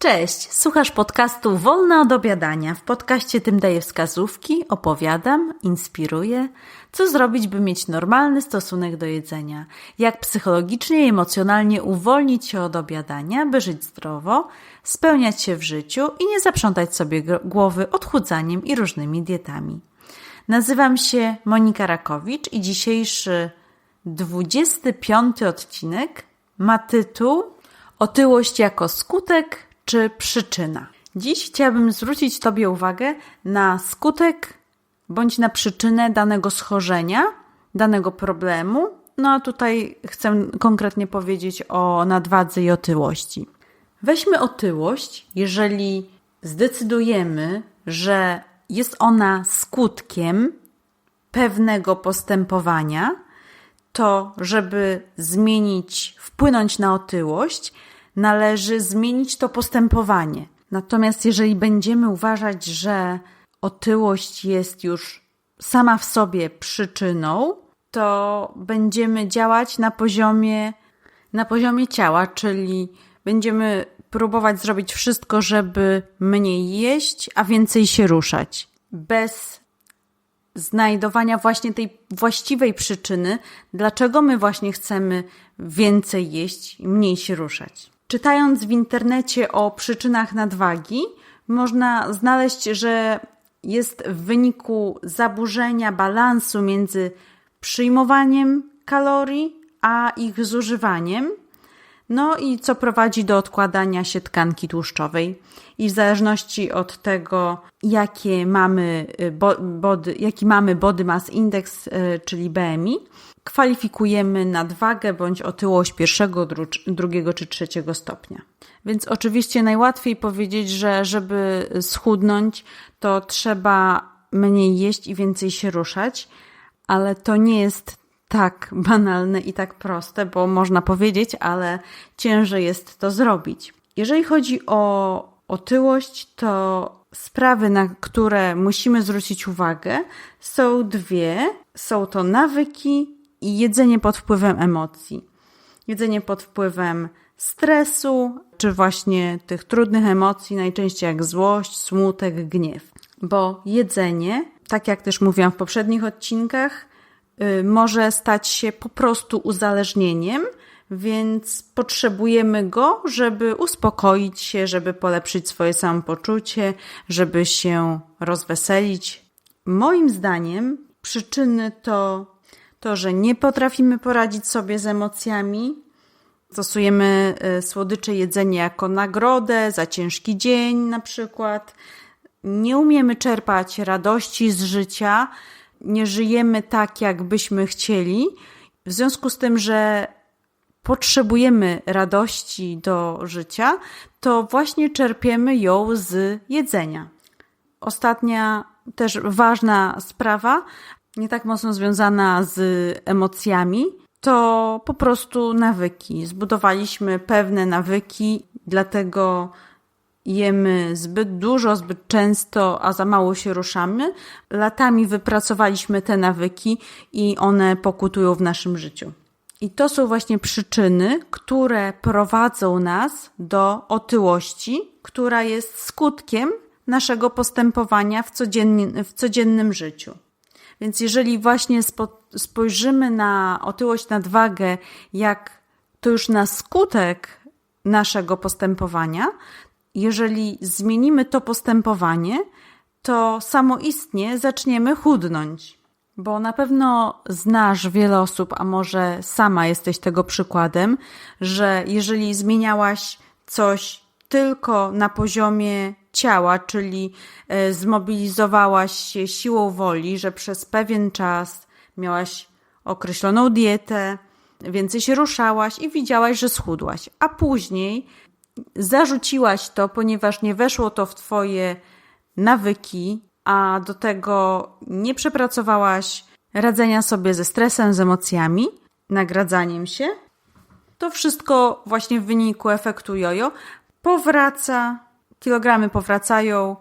Cześć, słuchasz podcastu Wolna od obiadania. W podcaście tym daję wskazówki, opowiadam, inspiruję, co zrobić, by mieć normalny stosunek do jedzenia, jak psychologicznie i emocjonalnie uwolnić się od obiadania, by żyć zdrowo, spełniać się w życiu i nie zaprzątać sobie głowy odchudzaniem i różnymi dietami. Nazywam się Monika Rakowicz i dzisiejszy 25 odcinek ma tytuł Otyłość jako skutek czy przyczyna. Dziś chciałabym zwrócić Tobie uwagę na skutek bądź na przyczynę danego schorzenia, danego problemu. No a tutaj chcę konkretnie powiedzieć o nadwadze i otyłości. Weźmy otyłość, jeżeli zdecydujemy, że jest ona skutkiem pewnego postępowania, to żeby zmienić, wpłynąć na otyłość, należy zmienić to postępowanie. Natomiast jeżeli będziemy uważać, że otyłość jest już sama w sobie przyczyną, to będziemy działać na poziomie, na poziomie ciała, czyli będziemy próbować zrobić wszystko, żeby mniej jeść, a więcej się ruszać. Bez znajdowania właśnie tej właściwej przyczyny, dlaczego my właśnie chcemy więcej jeść i mniej się ruszać. Czytając w internecie o przyczynach nadwagi, można znaleźć, że jest w wyniku zaburzenia balansu między przyjmowaniem kalorii a ich zużywaniem, no i co prowadzi do odkładania się tkanki tłuszczowej. I w zależności od tego, jakie mamy y, body, jaki mamy body mass index, y, czyli BMI, kwalifikujemy nadwagę bądź otyłość pierwszego, drugiego czy trzeciego stopnia. Więc oczywiście najłatwiej powiedzieć, że żeby schudnąć, to trzeba mniej jeść i więcej się ruszać, ale to nie jest tak banalne i tak proste, bo można powiedzieć, ale ciężej jest to zrobić. Jeżeli chodzi o otyłość, to sprawy, na które musimy zwrócić uwagę, są dwie. Są to nawyki i jedzenie pod wpływem emocji. Jedzenie pod wpływem stresu, czy właśnie tych trudnych emocji, najczęściej jak złość, smutek, gniew. Bo jedzenie, tak jak też mówiłam w poprzednich odcinkach, może stać się po prostu uzależnieniem, więc potrzebujemy go, żeby uspokoić się, żeby polepszyć swoje samopoczucie, żeby się rozweselić. Moim zdaniem przyczyny to to, że nie potrafimy poradzić sobie z emocjami, stosujemy e, słodycze jedzenie jako nagrodę za ciężki dzień, na przykład. Nie umiemy czerpać radości z życia, nie żyjemy tak, jak byśmy chcieli. W związku z tym, że potrzebujemy radości do życia, to właśnie czerpiemy ją z jedzenia. Ostatnia też ważna sprawa, nie tak mocno związana z emocjami, to po prostu nawyki. Zbudowaliśmy pewne nawyki, dlatego jemy zbyt dużo, zbyt często, a za mało się ruszamy. Latami wypracowaliśmy te nawyki i one pokutują w naszym życiu. I to są właśnie przyczyny, które prowadzą nas do otyłości, która jest skutkiem naszego postępowania w, w codziennym życiu. Więc jeżeli właśnie spojrzymy na otyłość, nadwagę, jak to już na skutek naszego postępowania, jeżeli zmienimy to postępowanie, to samoistnie zaczniemy chudnąć. Bo na pewno znasz wiele osób, a może sama jesteś tego przykładem, że jeżeli zmieniałaś coś tylko na poziomie ciała, czyli e, zmobilizowałaś się siłą woli, że przez pewien czas miałaś określoną dietę, więcej się ruszałaś i widziałaś, że schudłaś, a później zarzuciłaś to, ponieważ nie weszło to w Twoje nawyki, a do tego nie przepracowałaś radzenia sobie ze stresem, z emocjami, nagradzaniem się, to wszystko właśnie w wyniku efektu jojo. Powraca kilogramy powracają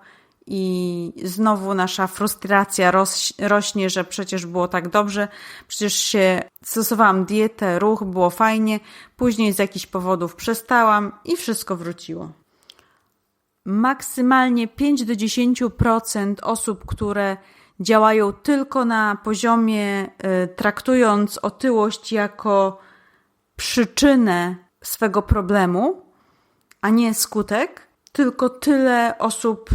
i znowu nasza frustracja roś, rośnie, że przecież było tak dobrze, przecież się stosowałam dietę, ruch, było fajnie, później z jakichś powodów przestałam i wszystko wróciło. maksymalnie 5 do 10% osób, które działają tylko na poziomie y, traktując otyłość jako przyczynę swego problemu, a nie skutek, tylko tyle osób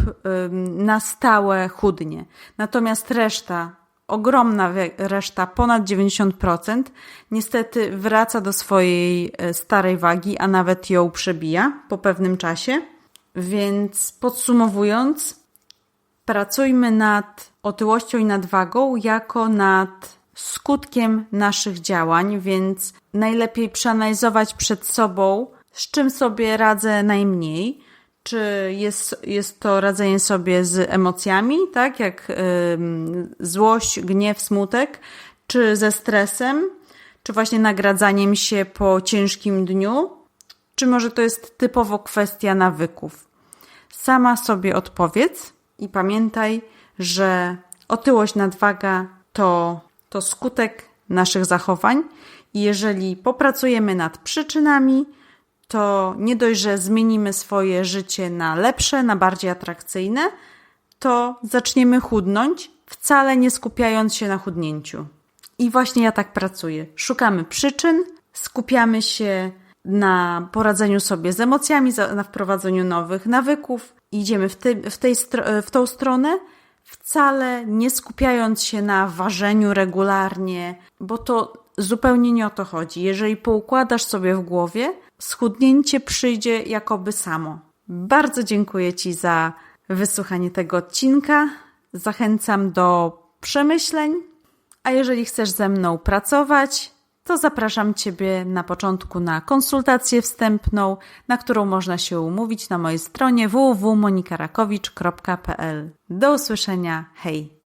na stałe chudnie. Natomiast reszta, ogromna reszta, ponad 90%, niestety wraca do swojej y, starej wagi, a nawet ją przebija po pewnym czasie. Więc podsumowując, pracujmy nad otyłością i nadwagą jako nad skutkiem naszych działań, więc najlepiej przeanalizować przed sobą, z czym sobie radzę najmniej. Czy jest, jest to radzenie sobie z emocjami, tak? Jak yy, złość, gniew, smutek, czy ze stresem, czy właśnie nagradzaniem się po ciężkim dniu, czy może to jest typowo kwestia nawyków. Sama sobie odpowiedz i pamiętaj, że otyłość, nadwaga to, to skutek naszych zachowań. I jeżeli popracujemy nad przyczynami, to nie dość, że zmienimy swoje życie na lepsze, na bardziej atrakcyjne, to zaczniemy chudnąć, wcale nie skupiając się na chudnięciu. I właśnie ja tak pracuję. Szukamy przyczyn, skupiamy się na poradzeniu sobie z emocjami, na wprowadzeniu nowych nawyków. Idziemy w, ty, w, tej, w tą stronę, wcale nie skupiając się na ważeniu regularnie, bo to zupełnie nie o to chodzi. Jeżeli poukładasz sobie w głowie, schudnięcie przyjdzie jakoby samo. Bardzo dziękuję Ci za wysłuchanie tego odcinka. Zachęcam do przemyśleń, a jeżeli chcesz ze mną pracować, to zapraszam Ciebie na początku na konsultację wstępną, na którą można się umówić na mojej stronie www.monikarakowicz.pl. Do usłyszenia, hej!